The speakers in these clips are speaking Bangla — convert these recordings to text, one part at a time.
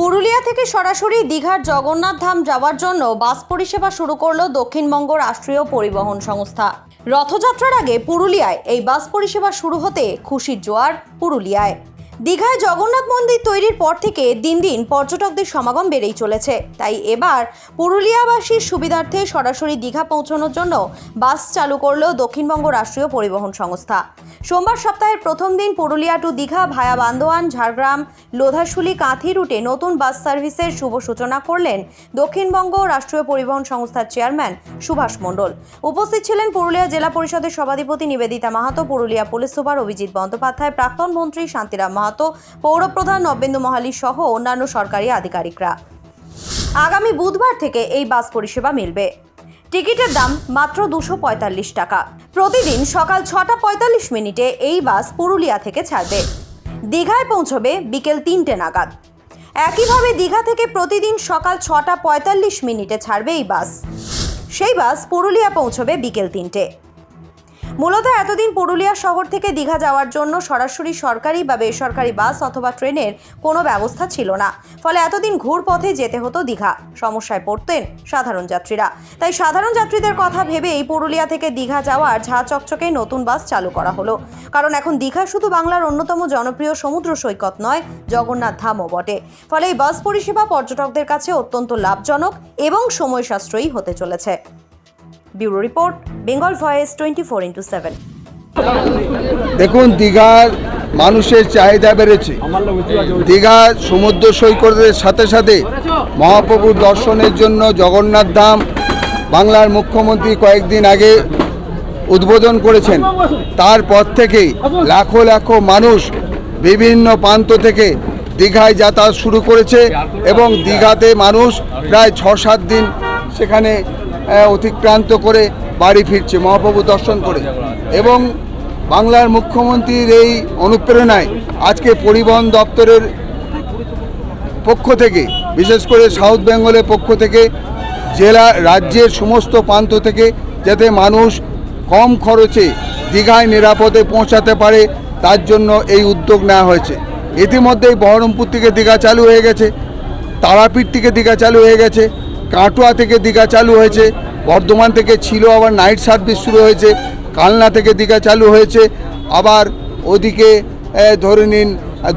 পুরুলিয়া থেকে সরাসরি দীঘার জগন্নাথ ধাম যাওয়ার জন্য বাস পরিষেবা শুরু করল দক্ষিণবঙ্গ রাষ্ট্রীয় পরিবহন সংস্থা। রথযাত্রার আগে পুরুলিয়ায় এই বাস পরিষেবা শুরু হতে খুশির জোয়ার পুরুলিয়ায়। দীঘায় জগন্নাথ মন্দির তৈরির পর থেকে দিন দিন পর্যটকদের সমাগম বেড়েই চলেছে। তাই এবার পুরুলিয়াবাসীর সুবিধার্থে সরাসরি দীঘা পৌঁছানোর জন্য বাস চালু করল দক্ষিণবঙ্গ রাষ্ট্রীয় পরিবহন সংস্থা। সোমবার সপ্তাহের প্রথম দিন পুরুলিয়া টু দীঘা ভায়া বান্দোয়ান, ঝাড়গ্রাম লোধাশুলি কাঁথি রুটে নতুন বাস সার্ভিসের শুভ সূচনা করলেন দক্ষিণবঙ্গ রাষ্ট্রীয় পরিবহন সংস্থার চেয়ারম্যান সুভাষ মণ্ডল। উপস্থিত ছিলেন পুরুলিয়া জেলা পরিষদের সভাধিপতি নিবেদিতা মাহাতো, পুরুলিয়া পুলিশ সুপার অভিজিৎ বন্দ্যোপাধ্যায়, প্রাক্তন মন্ত্রী শান্তিরাম মাহাতো, পৌরপ্রধান নবেন্দু মহালি সহ অন্যান্য সরকারি আধিকারিকরা। আগামী বুধবার থেকে এই বাস পরিষেবা মিলবে। টিকিটের দাম মাত্র দুশো টাকা। প্রতিদিন সকাল ছটা পঁয়তাল্লিশ মিনিটে এই বাস পুরুলিয়া থেকে ছাড়বে। দীঘায় পৌঁছবে বিকেল তিনটে নাগাদ। একইভাবে দীঘা থেকে প্রতিদিন সকাল ছটা পঁয়তাল্লিশ মিনিটে ছাড়বে এই বাস। সেই বাস পুরুলিয়া পৌঁছবে বিকেল তিনটে। মূলত এতদিন পুরুলিয়া শহর থেকে দীঘা যাওয়ার জন্য সরাসরি সরকারি বা বেসরকারি বাস অথবা ট্রেনের কোনো ব্যবস্থা ছিল না। ফলে এতদিন ঘুরপথে যেতে হতো দীঘা। সমস্যায় পড়তেন সাধারণ যাত্রীরা। তাই সাধারণ যাত্রীদের কথা ভেবে এই পুরুলিয়া থেকে দীঘা যাওয়ার ঝা চকচকে নতুন বাস চালু করা হলো। কারণ এখন দীঘা শুধু বাংলার অন্যতম জনপ্রিয় সমুদ্র সৈকত নয়, জগন্নাথ ধামও বটে। ফলে এই বাস পরিষেবা পর্যটকদের কাছে অত্যন্ত লাভজনক এবং সময় সাশ্রয়ী হতে চলেছে। Bureau report, Bengal voice twenty four into seven দেখুন, দীঘার মানুষের চাহিদা বেড়েছে। দীঘা সমুদ্র সৈকতের সাথে সাথে মহাপ্রভুর দর্শনের জন্য জগন্নাথ ধাম বাংলার মুখ্যমন্ত্রী কয়েকদিন আগে উদ্বোধন করেছেন। তারপর থেকেই লাখো লাখো মানুষ বিভিন্ন প্রান্ত থেকে দীঘায় যাতায়াত শুরু করেছে এবং দীঘাতে মানুষ প্রায় ছ সাত দিন সেখানে অতিক্রান্ত করে বাড়ি ফিরছে, মহাপ্রভু দর্শন করে। এবং বাংলার মুখ্যমন্ত্রীর এই অনুপ্রেরণায় আজকে পরিবহন দপ্তরের পক্ষ থেকে, বিশেষ করে সাউথ বেঙ্গলের পক্ষ থেকে, জেলা রাজ্যের সমস্ত প্রান্ত থেকে যাতে মানুষ কম খরচে দীঘায় নিরাপদে পৌঁছাতে পারে, তার জন্য এই উদ্যোগ নেওয়া হয়েছে। ইতিমধ্যেই বহরমপুর থেকে দীঘা চালু হয়ে গেছে, তারাপীঠ থেকে দীঘা চালু হয়ে গেছে। কাটোয়া থেকে দীঘা চালু হয়েছে, বর্ধমান থেকে ছিল আবার নাইট সার্ভিস শুরু হয়েছে, কালনা থেকে দীঘা চালু হয়েছে, আবার ওদিকে ধরে নিন,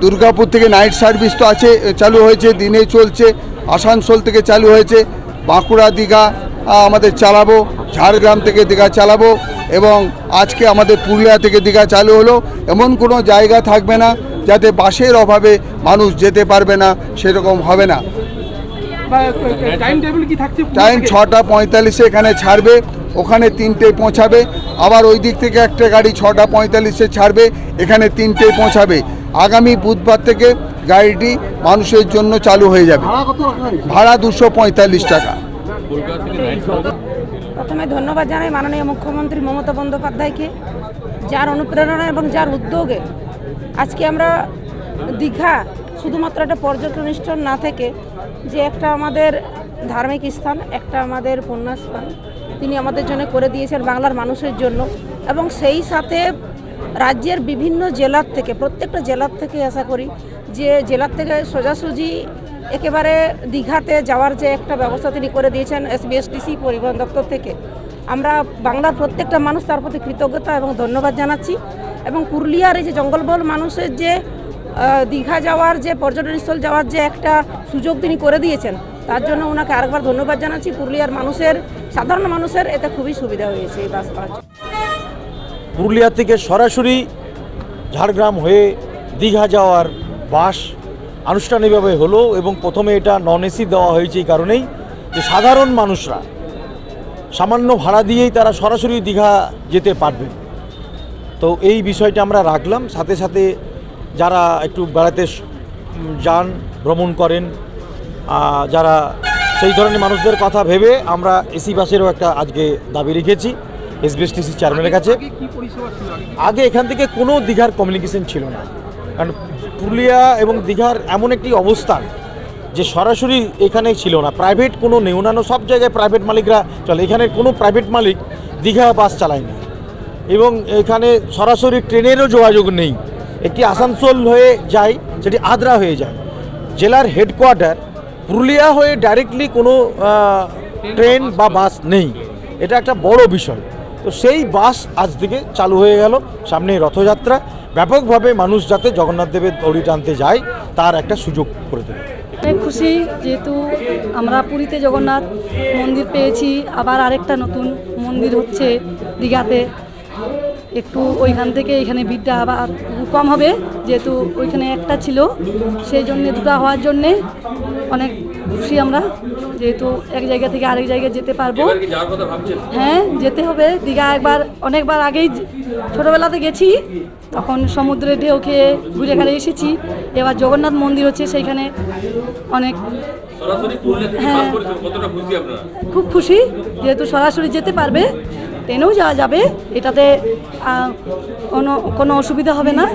দুর্গাপুর থেকে নাইট সার্ভিস তো আছে চালু হয়েছে, দিনে চলছে, আসানসোল থেকে চালু হয়েছে, বাঁকুড়া, দীঘা আমাদের চালাবো, ঝাড়গ্রাম থেকে দীঘা চালাবো এবং আজকে আমাদের পুরুলিয়া থেকে দীঘা চালু হলো, এমন কোনো জায়গা থাকবে না যাতে বাসের অভাবে মানুষ যেতে পারবে না, সেরকম হবে না। টাইম টেবিল কি থাকছে পুরো টাইম থেকে? ছটা পঁয়তাল্লিশে এখানে ছাড়বে ওখানে তিনটে পৌঁছাবে আবার ওই দিক থেকে একটা গাড়ি ছটা পঁয়তাল্লিশে ছাড়বে এখানে তিনটে পৌঁছাবে। আগামী বুধবার থেকে গাড়িটি মানুষের জন্য চালু হয়ে যাবে। ভাড়া দুশো পঁয়তাল্লিশ টাকা। প্রথমে ধন্যবাদ জানাই মাননীয় মুখ্যমন্ত্রী মমতা বন্দ্যোপাধ্যায়কে যার অনুপ্রেরণা এবং যার উদ্যোগে আজকে আমরা দীঘা শুধুমাত্র একটা পর্যটন স্থান না থেকে যে একটা আমাদের ধার্মিক স্থান, একটা আমাদের পুণ্যস্থান। তিনি আমাদের জন্য করে দিয়েছেন বাংলার মানুষের জন্য। এবং সেই সাথে রাজ্যের বিভিন্ন জেলার থেকে, প্রত্যেকটা জেলার থেকে আশা করি যে জেলার থেকে সোজাসুজি একেবারে দীঘাতে যাওয়ার যে একটা ব্যবস্থা তিনি করে দিয়েছেন এসবিএসটিসি পরিবহন দপ্তর থেকে। আমরা বাংলার প্রত্যেকটা মানুষ তার প্রতি কৃতজ্ঞতা এবং ধন্যবাদ জানাচ্ছি। এবং পুরুলিয়ার এই যে জঙ্গলবল মানুষের যে দীঘা যাওয়ার যে পর্যটনস্থল যাওয়ার যে একটা সুযোগ তিনি করে দিয়েছেন, তার জন্য ওনাকে আরেকবার ধন্যবাদ জানাচ্ছি। পুরুলিয়ার মানুষের, সাধারণ মানুষের এতে খুবই সুবিধা হয়েছে এই বাস পাওয়ার পুরুলিয়া থেকে সরাসরি ঝাড়গ্রাম হয়ে দীঘা যাওয়ার বাস আনুষ্ঠানিকভাবে হলো এবং প্রথমে এটা নন এসি দেওয়া হয়েছে এই কারণেই যে সাধারণ মানুষরা সামান্য ভাড়া দিয়েই তারা সরাসরি দীঘা যেতে পারবেন। তো এই বিষয়টা আমরা রাখলাম, সাথে সাথে যারা একটু বেড়াতে যান ভ্রমণ করেন যারা সেই ধরনের মানুষদের কথা ভেবে আমরা এসি বাসেরও একটা আজকে দাবি রেখেছি এসবিএসটিসি চেয়ারম্যানের কাছে। আগে কি পরিষেবা ছিল আগে? আগে এখান থেকে কোনো দীঘার কমিউনিকেশন ছিল না। কারণ পুরুলিয়া এবং দীঘার এমন একটি অবস্থান যে সরাসরি এখানে ছিল না। প্রাইভেট কোনো নেই অন্যান্য সব জায়গায় প্রাইভেট মালিকরা চলে। এখানে কোনো প্রাইভেট মালিক দীঘা বাস চালায়নি। এবং এখানে সরাসরি ট্রেনেরও যোগাযোগ নেই। একটি আসানসোল হয়ে যায় সেটি আদ্রা হয়ে যায়। জেলার হেডকোয়ার্টার পুরুলিয়া হয়ে ডাইরেক্টলি কোনো ট্রেন বা বাস নেই। এটা একটা বড় বিষয়। তো সেই বাস আজ থেকে চালু হয়ে গেল সামনে রথযাত্রা। ব্যাপকভাবে মানুষ যাতে জগন্নাথ দেবের দড়ি টানতে যায়, তার একটা সুযোগ করে দেবে। অনেক খুশি, যেহেতু আমরা পুরীতে জগন্নাথ মন্দির পেয়েছি, আবার আরেকটা নতুন মন্দির হচ্ছে দীঘাতে। একটু ওইখান থেকে এখানে ভিড়টা আবার কম হবে যেহেতু ওইখানে একটা ছিল। সেই জন্য দুটো হওয়ার জন্যে অনেক খুশি আমরা যেহেতু এক জায়গা থেকে আরেক জায়গায় যেতে পারব। হ্যাঁ যেতে হবে। দীঘা একবার অনেকবার আগেই ছোটোবেলাতে গেছি তখন সমুদ্রে ঢেউ খেয়ে ঘুরে ঘাড়ে এসেছি। এবার জগন্নাথ মন্দির হচ্ছে সেইখানে অনেক হ্যাঁ। খুব খুশি যেহেতু সরাসরি যেতে পারবে। ট্রেনেও যাওয়া যাবে এটাতে কোনো অসুবিধা হবে না।